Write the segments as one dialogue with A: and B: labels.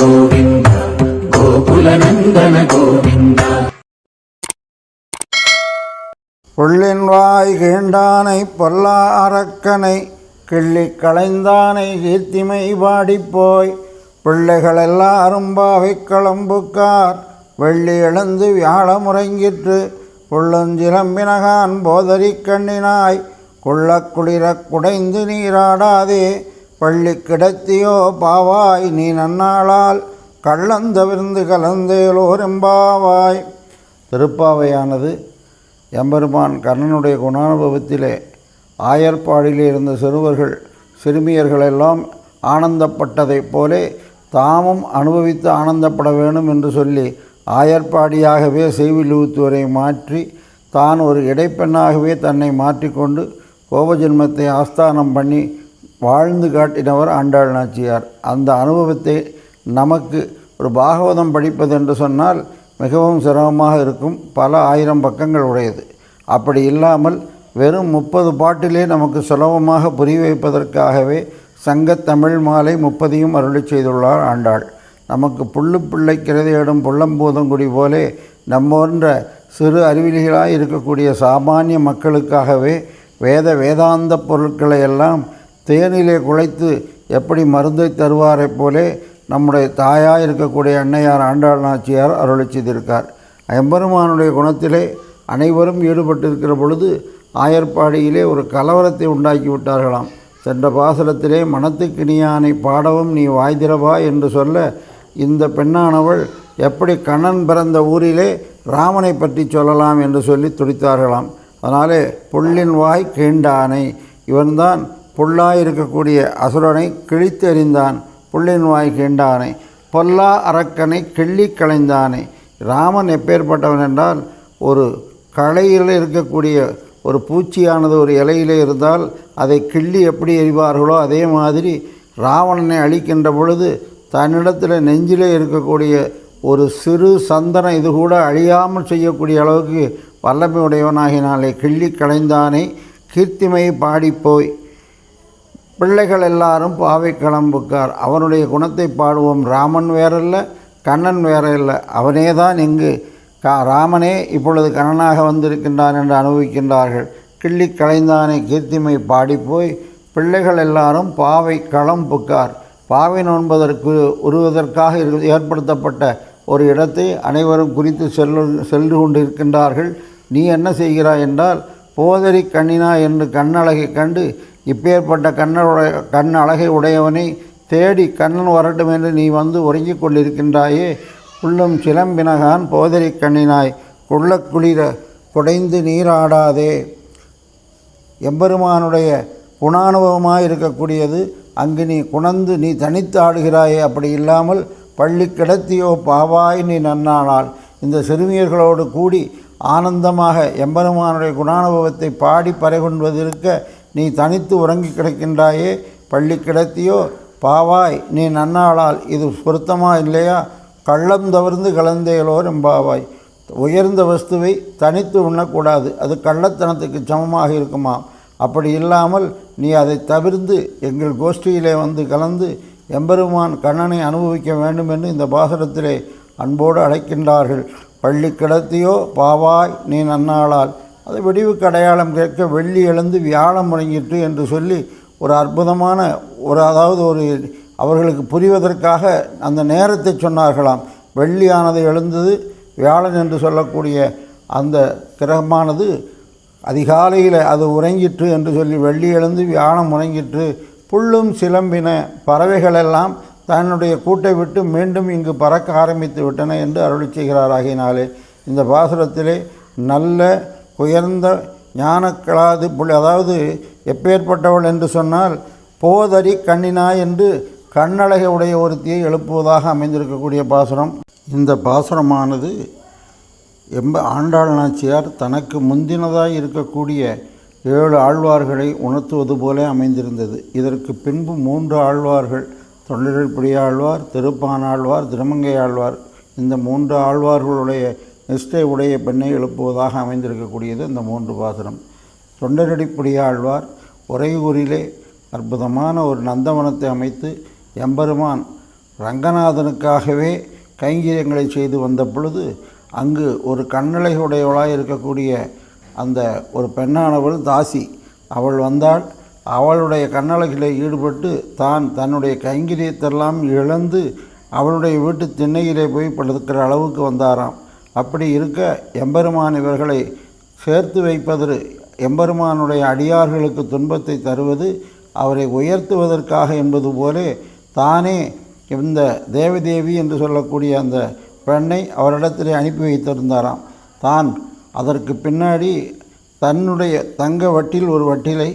A: ಗೋವಿಂದ ಗೋಕುಲ ನಂದನ
B: ಗೋವಿಂದ உள்ளின்வாய் கீண்டானை பொல்லா அரக்கனை கிள்ளி களைந்தானை கீர்த்திமை பாடிப்போய். பிள்ளைகள் எல்லாரும் பாவை கிளம்புக்கார் வெள்ளி எழுந்து வியாழ முறங்கிற்று. உள்ளஞ்சிலம்பினகான் போதரி கண்ணினாய் குள்ளக்குளிரக் குடைந்து நீராடாதே. பள்ளி கிடத்தியோ பாவாய் நீ நன்னாளால் கள்ளந்தவிர்ந்து கலந்தேலோரெம்பாவாய். திருப்பாவையானது எம்பெருமான் கர்ணனுடைய குணானுபவத்திலே ஆயர்பாடிலே இருந்த சிறுவர்கள் சிறுமியர்களெல்லாம் ஆனந்தப்பட்டதைப் போலே தாமும் அனுபவித்து ஆனந்தப்பட வேண்டும் என்று சொல்லி ஆயர்பாடியாகவே செய்விலூத்துவரை மாற்றி தான் ஒரு இடைப்பெண்ணாகவே தன்னை மாற்றிக்கொண்டு கோபஜென்மத்தை ஆஸ்தானம் பண்ணி வாழ்ந்து காட்டினவர் ஆண்டாள் நாச்சியார். அந்த அனுபவத்தை நமக்கு ஒரு பாகவதம் படிப்பது என்று சொன்னால் மிகவும் சிரமமாக இருக்கும். பல ஆயிரம் பக்கங்கள் உடையது. அப்படி இல்லாமல் வெறும் முப்பது பாட்டிலே நமக்கு சுலபமாக புரிய வைப்பதற்காகவே சங்கத்தமிழ் மாலை முப்பதையும் அருளி செய்துள்ளார் ஆண்டாள். நமக்கு புல்லு பிள்ளை கிரதையிடும் புள்ளம்பூதங்குடி போலே நம்மோன்ற சிறு அறிவிலிகளாக இருக்கக்கூடிய சாமானிய மக்களுக்காகவே வேத வேதாந்த பொருட்களை எல்லாம் தேனிலே குழைத்து எப்படி மருந்தை தருவாரைப் போலே நம்முடைய தாயாக இருக்கக்கூடிய அன்னையார் ஆண்டாள் நாச்சியார் அருளை செய்திருக்கார். எம்பெருமானுடைய குணத்திலே அனைவரும் ஈடுபட்டிருக்கிற பொழுது ஆயர்பாடியிலே ஒரு கலவரத்தை உண்டாக்கி விட்டார்களாம். சென்ற பாசலத்திலே மனத்துக்கினியானை பாடவும் நீ வாய்திரவா என்று சொல்ல இந்த பெண்ணானவள் எப்படி கண்ணன் பிறந்த ஊரிலே ராமனை பற்றி சொல்லலாம் என்று சொல்லி துடித்தார்களாம். அதனாலே புள்ளின் வாய் கீண்டானை. இவன்தான் புல்லாய் இருக்கக்கூடிய அசுரனை கிழித்தெறிந்தான். புள்ளின் வாய் கீண்டானை. பொல்லா அரக்கனை கிள்ளி களைந்தானே. ராமன் எப்பேற்பட்டவன் என்றால் ஒரு களையில் இருக்கக்கூடிய ஒரு பூச்சியானது ஒரு இலையிலே இருந்தால் அதை கிள்ளி எப்படி எறிவார்களோ அதே மாதிரி ராவணனை அழிக்கின்ற பொழுது தன்னிடத்தில் நெஞ்சிலே இருக்கக்கூடிய ஒரு சிறு சந்தனம் இது கூட அழியாமல் செய்யக்கூடிய அளவுக்கு வல்லமை உடையவனாகினாலே கிள்ளி களைந்தானே கீர்த்திமை பாடிப்போய். பிள்ளைகள் எல்லாரும் பாவை கிளம்புக்கார் அவனுடைய குணத்தை பாடுவோம். ராமன் வேறல்ல கண்ணன் வேற இல்லை அவனே தான் இங்கு கா ராமனே இப்பொழுது கண்ணனாக வந்திருக்கின்றான் என்று அனுபவிக்கின்றார்கள். கிள்ளி கலைந்தானே கீர்த்திமை பாடிப்போய் பிள்ளைகள் எல்லாரும் பாவை களம் புக்கார் பாவை நோன்பதற்கு உருவதற்காக ஏற்படுத்தப்பட்ட ஒரு இடத்தை அனைவரும் குறித்து செல்லு சென்று கொண்டிருக்கின்றார்கள். நீ என்ன செய்கிறாய் என்றால் போதரி கண்ணினா என்று கண்ணழகை கண்டு இப்பேற்பட்ட கண்ணனுடைய கண் அழகை உடையவனை தேடி கண்ணன் வரட்டும் என்று நீ வந்து உறங்கிக் கொண்டிருக்கின்றாயே. உள்ளும் சிலம்பினகான் போதரி கண்ணினாய் குள்ள குளிர குடைந்து நீராடாதே. எம்பெருமானுடைய குணானுபவமாக இருக்கக்கூடியது அங்கு நீ குணந்து நீ தனித்து ஆடுகிறாயே. அப்படி இல்லாமல் பள்ளி கிடத்தியோ பாவாய் நீ நன்னானால் இந்த சிறுமியர்களோடு கூடி ஆனந்தமாக எம்பெருமானுடைய குணானுபவத்தை பாடி பறைகொள்வதற்க நீ தனித்து உறங்கி கிடக்கின்றாயே பள்ளி கிடத்தியோ பாவாய் நீ நன்னாளால் இது பொருத்தமா இல்லையா? கள்ளம் தவிர்ந்து கலந்தேலோர் எம்பாவாய். உயர்ந்த வஸ்துவை தனித்து உண்ணக்கூடாது. அது கள்ளத்தனத்துக்கு சமமாக இருக்குமா? அப்படி இல்லாமல் நீ அதை தவிர்த்து எங்கள் கோஷ்டியிலே வந்து கலந்து எம்பெருமான் கண்ணனை அனுபவிக்க வேண்டும் என்று இந்த பாசனத்திலே அன்போடு அழைக்கின்றார்கள். பள்ளி கிடத்தியோ பாவாய் நீ நன்னாளால். அது வெடிவுக்கு அடையாளம் கேட்க வெள்ளி எழுந்து வியாழம் முடங்கிற்று என்று சொல்லி ஒரு அற்புதமான ஒரு அதாவது ஒரு அவர்களுக்கு புரிவதற்காக அந்த நேரத்தை சொன்னார்களாம். வெள்ளியானது எழுந்தது வியாழன் என்று சொல்லக்கூடிய அந்த கிரகமானது அதிகாலையில் அது உறங்கிற்று என்று சொல்லி வெள்ளி எழுந்து வியாழம் உறங்கிற்று புல்லும் சிலம்பின பறவைகளெல்லாம் தன்னுடைய கூட்டை விட்டு மீண்டும் இங்கு பறக்க ஆரம்பித்து விட்டன என்று அருளி செய்கிறார். ஆகினாலே இந்த பாசுரத்திலே நல்ல உயர்ந்த ஞானக்களாது புள்ளி அதாவது எப்பேற்பட்டவள் என்று சொன்னால் போதரி கண்ணினா என்று கண்ணழகை உடைய ஒருத்தியை எழுப்புவதாக அமைந்திருக்கக்கூடிய பாசுரம். இந்த பாசுரமானது எம்ப ஆண்டாள் நாச்சியார் தனக்கு முந்தினதாக இருக்கக்கூடிய ஏழு ஆழ்வார்களை உணர்த்துவது போல அமைந்திருந்தது. இதற்கு பின்பு மூன்று ஆழ்வார்கள் தொண்டரில் ஆழ்வார் திருப்பானாழ்வார் திருமங்கை ஆழ்வார். இந்த மூன்று ஆழ்வார்களுடைய நிஷ்டை உடைய பெண்ணை எழுப்புவதாக அமைந்திருக்கக்கூடியது இந்த மூன்று பாசனம் தொண்டரடிப்புடைய ஆழ்வார் ஊரிலே அற்புதமான ஒரு நந்தவனத்தை அமைத்து எம்பெருமான் ரங்கநாதனுக்காகவே கைங்கரியங்களை செய்து வந்த பொழுது அங்கு ஒரு கண்ணழகுடையவளாக இருக்கக்கூடிய அந்த ஒரு பெண்ணானவள் தாசி. அவள் வந்தால் அவளுடைய கண்ணழகிலே ஈடுபட்டு தான் தன்னுடைய கைங்கரியத்தெல்லாம் இழந்து அவளுடைய வீட்டு திண்ணையிலே போய் படுக்கிற அளவுக்கு வந்தாராம். அப்படி இருக்க எம்பெருமான் இவர்களை சேர்த்து வைப்பது எம்பெருமானுடைய அடியார்களுக்கு துன்பத்தை தருவது அவரை உயர்த்துவதற்காக என்பது போலே தானே இந்த தேவதேவி என்று சொல்லக்கூடிய அந்த பெண்ணை அவரிடத்திலே அனுப்பி வைத்திருந்தாராம். தான் அதற்கு பின்னாடி தன்னுடைய தங்க வட்டில் ஒரு வட்டிலை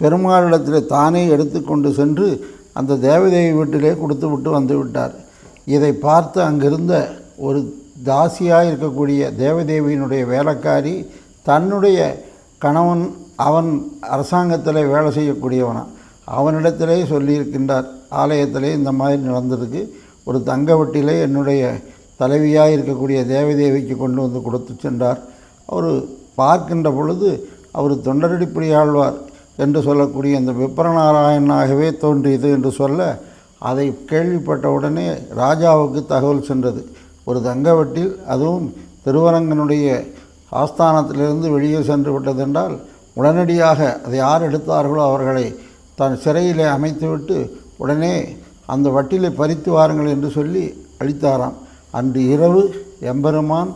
B: பெருமாளிடத்தில் தானே எடுத்துக்கொண்டு சென்று அந்த தேவதேவி வீட்டிலே கொடுத்து விட்டு வந்து விட்டார். இதை பார்த்து அங்கிருந்த ஒரு தாசியாக இருக்கக்கூடிய தேவதேவியினுடைய வேலைக்காரி தன்னுடைய கணவன் அவன் அரசாங்கத்தில் வேலை செய்யக்கூடியவனா. அவனிடத்திலே சொல்லியிருக்கின்றார் ஆலயத்திலே இந்த மாதிரி நடந்திருக்கு. ஒரு தங்க வட்டிலே என்னுடைய தலைவியாக இருக்கக்கூடிய தேவதேவிக்கு கொண்டு வந்து கொடுத்து சென்றார். அவர் பார்க்கின்ற பொழுது அவர் தொண்டரடிப்படி ஆழ்வார் என்று சொல்லக்கூடிய இந்த விப்ரநாராயணனாகவே தோன்றியது என்று சொல்ல அதை கேள்விப்பட்ட உடனே ராஜாவுக்கு தகவல் சென்றது. ஒரு தங்கவட்டில் அதுவும் திருவரங்கனுடைய ஆஸ்தானத்திலிருந்து வெளியே சென்று விட்டதென்றால் உடனடியாக அதை யார் எடுத்தார்களோ அவர்களை தன் சிறையிலே அமைத்துவிட்டு உடனே அந்த வட்டிலை பறித்து வாருங்கள் என்று சொல்லி அளித்தாராம். அன்று இரவு எம்பெருமான்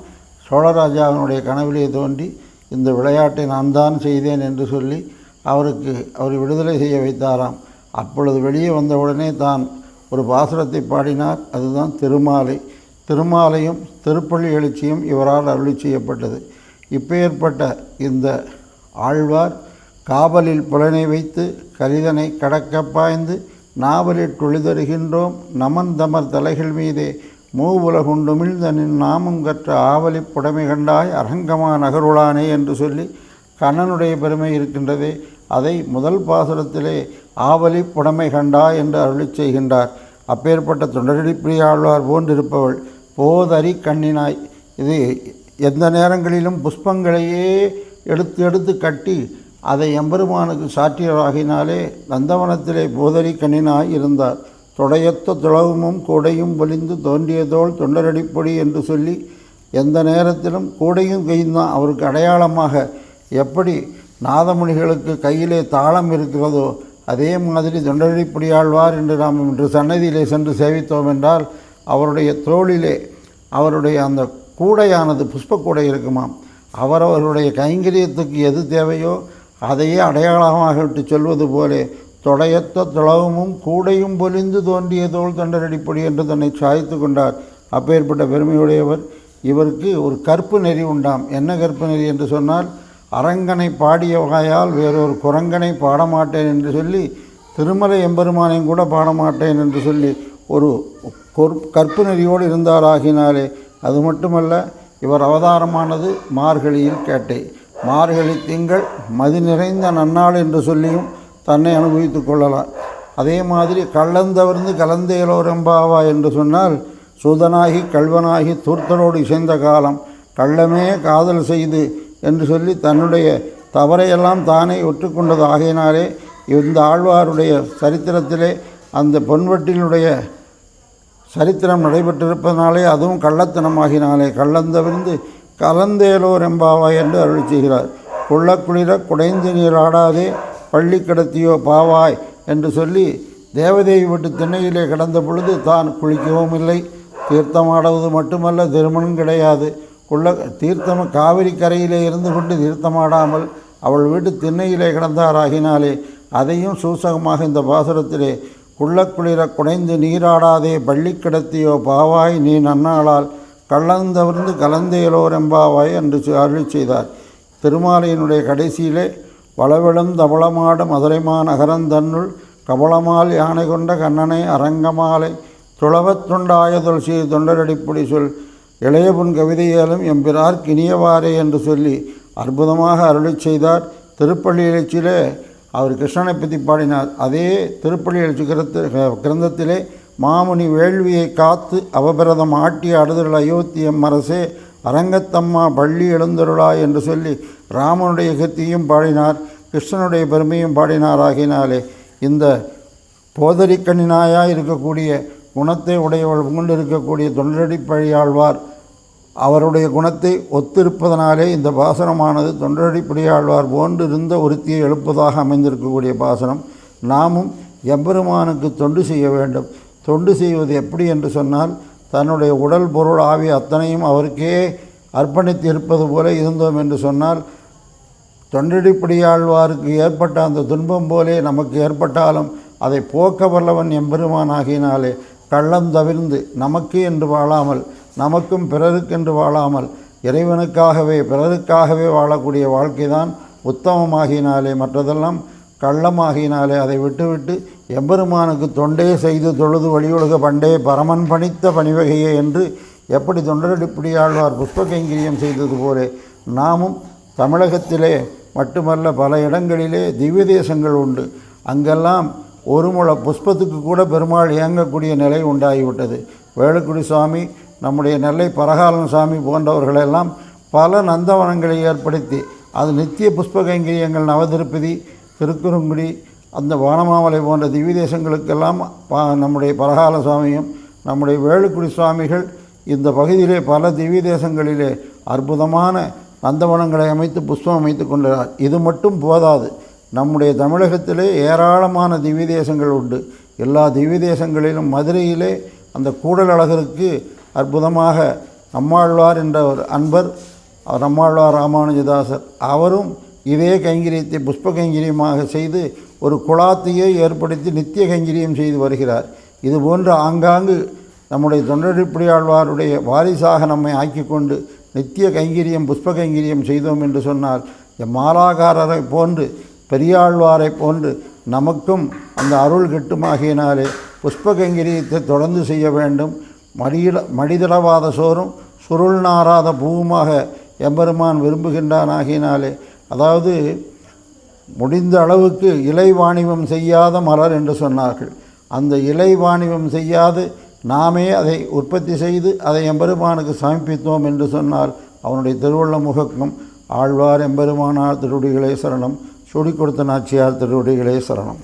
B: சோழராஜாவினுடைய கனவிலே தோன்றி இந்த விளையாட்டை நான் தான் செய்தேன் என்று சொல்லி அவருக்கு அவர் விடுதலை செய்ய வைத்தாராம். அப்பொழுது வெளியே வந்தவுடனே தான் ஒரு பாசுரத்தை பாடினார். அதுதான் திருமாலை. திருமாலையும் திருப்பள்ளி எழுச்சியும் இவரால் அருளி செய்யப்பட்டது. இப்பேற்பட்ட இந்த ஆழ்வார் காவலில் புலனை வைத்து கலிதனை கடக்க பாய்ந்து நாவலில் தொழுதருகின்றோம் நமன் தமர் தலைகள் மீதே மூவுலகுண்டுமிழ்ந்தனின் நாமம் கற்ற ஆவலி புடமை கண்டாய் அரங்கமா நகருளானே என்று சொல்லி கண்ணனுடைய பெருமை இருக்கின்றதே. அதை முதல் பாசுரத்திலே ஆவலி புடமை கண்டா என்று அருளி செய்கின்றார். அப்பேற்பட்ட தொண்டரடிப்பிரியாழ்வார் போன்றிருப்பவள் போதறி கண்ணினாய் இது எந்த நேரங்களிலும் புஷ்பங்களையே எடுத்து எடுத்து கட்டி அதை எம்பெருமானுக்கு சாற்றியராகினாலே நந்தவனத்திலே போதரி கண்ணினாய் இருந்தார். தொடையத்த துளவமும் கூடையும் ஒலிந்து தோன்றியதோல் தொண்டரடிப்பொடி என்று சொல்லி எந்த நேரத்திலும் கூடையும் கையும் அவருக்கு அடையாளமாக எப்படி நாதமுனிகளுக்கு கையிலே தாளம் இருக்கிறதோ அதே மாதிரி தொண்டரடிப்படியாழ்வார் என்று நாம் இன்று சன்னதியிலே சென்று சேவித்தோம் என்றால் அவருடைய தோளிலே அவருடைய அந்த கூடையானது புஷ்பக்கூடை இருக்குமாம் அவரவர்களுடைய கைங்கரியத்துக்கு எது தேவையோ அதையே அடையாளமாக விட்டு சொல்வது போலே தொடையத்த துளவமும் கூடையும் பொலிந்து தோன்றிய தோல் தொண்டரடிப்படி என்று தன்னை சாய்த்து கொண்டார். அப்பேற்பட்ட பெருமையுடையவர் இவருக்கு ஒரு கற்பு நெறி உண்டாம். என்ன கற்பு நெறி என்று சொன்னால் அரங்கனை பாடிய வகையால் வேறொரு குரங்கனை பாடமாட்டேன் என்று சொல்லி திருமலை எம்பெருமானையும் கூட பாடமாட்டேன் என்று சொல்லி ஒரு கற்பு நெறியோடு இருந்தாராகினாலே அது மட்டுமல்ல இவர் அவதாரமானது மார்கழியில் கேட்டை மார்கழி திங்கள் மதி நிறைந்த நன்னாள் என்று சொல்லியும் தன்னை அனுபவித்து கொள்ளலாம். அதே மாதிரி கள்ளந்தவர்ந்து கலந்தேலோரம்பாவா என்று சொன்னால் சூதனாகி கல்வனாகி தூர்த்தரோடு இசைந்த காலம் கள்ளமே காதல் செய்து என்று சொல்லி தன்னுடைய தவறையெல்லாம் தானே ஒற்றுக்கொண்டது. ஆகையினாலே இந்த ஆழ்வாருடைய சரித்திரத்திலே அந்த பொன்வெட்டினுடைய சரித்திரம் நடைபெற்றிருப்பதனாலே அதுவும் கள்ளத்தனமாகினாலே. கள்ளந்தவிருந்து கலந்தேலோர் எம்பாவாய் என்று அருள் செய்கிறார். குள்ளக்குளிர குடைந்து நீராடாதே பள்ளி கிடத்தியோ பாவாய் என்று சொல்லி தேவதேவி விட்டு திண்ணையிலே கிடந்த பொழுது தான் குளிக்கவும் இல்லை தீர்த்தமாடுவது மட்டுமல்ல திருமணம் கிடையாது. குள்ள தீர்த்தம் காவிரி கரையிலே இருந்து கொண்டு தீர்த்தமாடாமல் அவள் வீட்டு திண்ணையிலே கிடந்தாராகினாலே அதையும் சூசகமாக இந்த பாசுரத்திலே குள்ளக்குளிர குடைந்து நீராடாதே பள்ளி கிடத்தியோ பாவாய் நீ நன்னாளால் கலந்தவர்ந்து கலந்தேலோர் எம்பாவாய் என்று சொ- செய்தார். திருமாலையினுடைய கடைசியிலே வளவிளம் தவளமாடு மதுரைமா நகரந்தன்னுள் கபளமால் யானை கொண்ட கண்ணனை அரங்கமாலை துளவத் துண்டாய துளசி தொண்டரடிப்புடி சொல் இளையபுன் கவிதையாலும் எம்பிரார் கினியவாரே என்று சொல்லி அற்புதமாக அருளை செய்தார். திருப்பள்ளி எழுச்சியிலே அவர் கிருஷ்ணனை பற்றி பாடினார். அதே திருப்பள்ளி எழுச்சி கிரந்த கிரந்தத்திலே மாமுனி வேள்வியை காத்து அவபிரதம் ஆட்டிய அடுதல் அயோத்தியம் அரசே அரங்கத்தம்மா பள்ளி எழுந்தருளா என்று சொல்லி ராமனுடைய கத்தியும் பாடினார் கிருஷ்ணனுடைய பெருமையும் பாடினார். ஆகினாலே இந்த போதரிக்கண்ணினாயாக இருக்கக்கூடிய குணத்தை உடையவள் கொண்டிருக்கக்கூடிய தொண்டடிப்பழியாழ்வார் அவருடைய குணத்தை ஒத்திருப்பதனாலே இந்த பாசனமானது தொண்டடிப்படியாழ்வார் போன்றிருந்த ஒருத்தியை எழுப்பதாக அமைந்திருக்கக்கூடிய பாசனம். நாமும் எம்பெருமானுக்கு தொண்டு செய்ய வேண்டும். தொண்டு செய்வது எப்படி என்று சொன்னால் தன்னுடைய உடல் பொருள் ஆவி அத்தனையும் அவருக்கே அர்ப்பணித்து இருப்பது போல இருந்தோம் என்று சொன்னால் தொண்டடிப்படியாழ்வாருக்கு ஏற்பட்ட அந்த துன்பம் போலே நமக்கு ஏற்பட்டாலும் அதை போக்க வல்லவன் எம்பெருமான் ஆகினாலே கள்ளம் தவிர்ந்து நமக்கு என்று வாழாமல் நமக்கும் பிறருக்கென்று வாழாமல் இறைவனுக்காகவே பிறருக்காகவே வாழக்கூடிய வாழ்க்கைதான் உத்தமமாகினாலே மற்றதெல்லாம் கள்ளமாகினாலே அதை விட்டுவிட்டு எம்பெருமானுக்கு தொண்டே செய்து தொழுது வழியொழுக பண்டே பரமன் பணித்த பணிவகையே என்று எப்படி தொண்டரடிப்படியாழ்வார் புஷ்பகைங்கிரியம் செய்தது போலே நாமும் தமிழகத்திலே மட்டுமல்ல பல இடங்களிலே திவ்ய தேசங்கள் உண்டு. அங்கெல்லாம் ஒரு முள புஷ்பத்துக்கு கூட பெருமாள் இயங்கக்கூடிய நிலை உண்டாகிவிட்டது. வேலுக்குடி சுவாமி நம்முடைய நெல்லை பரகாலன் சாமி போன்றவர்களெல்லாம் பல நந்தவனங்களை ஏற்படுத்தி அது நித்திய புஷ்பகைங்கிரியங்கள் நவதிருப்பதி திருக்குறுங்குடி அந்த வானமாமலை போன்ற திவ்ய தேசங்களுக்கெல்லாம் நம்முடைய பரகால சுவாமியும் நம்முடைய வேலுக்குடி சுவாமிகள் இந்த பகுதியிலே பல திவ்ய தேசங்களிலே அற்புதமான நந்தவனங்களை அமைத்து புஷ்பம் அமைத்து கொண்டார் இது மட்டும் போதாது. நம்முடைய தமிழகத்திலே ஏராளமான திவ்ய தேசங்கள் உண்டு. எல்லா திவ்ய தேசங்களிலும் மதுரையிலே அந்த கூடல் அழகருக்கு அற்புதமாக நம்மாழ்வார் என்ற ஒரு அன்பர் அவர் நம்மாழ்வார் ராமானுஜதாசர் அவரும் இதே கைங்கரியத்தை புஷ்ப கைங்கரியமாக செய்து ஒரு குலாத்தையே ஏற்படுத்தி நித்திய கைங்கரியம் செய்து வருகிறார். இது போன்று ஆங்காங்கு நம்முடைய தொண்டடிப்படியாழ்வாருடைய வாரிசாக நம்மை ஆக்கிக்கொண்டு நித்திய கைங்கரியம் புஷ்ப கைங்கரியம் செய்தோம் என்று சொன்னால் மாலாகாரரை போன்று பெரியாழ்வாரை போன்று நமக்கும் அந்த அருள் கிட்டுமாகினாலே புஷ்பகங்கிரியத்தை தொடர்ந்து செய்ய வேண்டும். மடியில மடிதளவாத சோறும் சுருள் நாராத பூவுமாக எம்பெருமான் விரும்புகின்றான் ஆகினாலே அதாவது முடிந்த அளவுக்கு இலை வாணிபம் செய்யாத மலர் என்று சொன்னார்கள். அந்த இலை வாணிபம் செய்யாது நாமே அதை உற்பத்தி செய்து அதை எம்பெருமானுக்கு சமர்ப்பித்தோம் என்று சொன்னால் அவனுடைய திருவள்ள முகக்கும் ஆழ்வார் எம்பெருமானார் திருடிகளே சரணம். சொல்லிக் கொடுத்த நாச்சியார் திருவடிகளே சரணம்.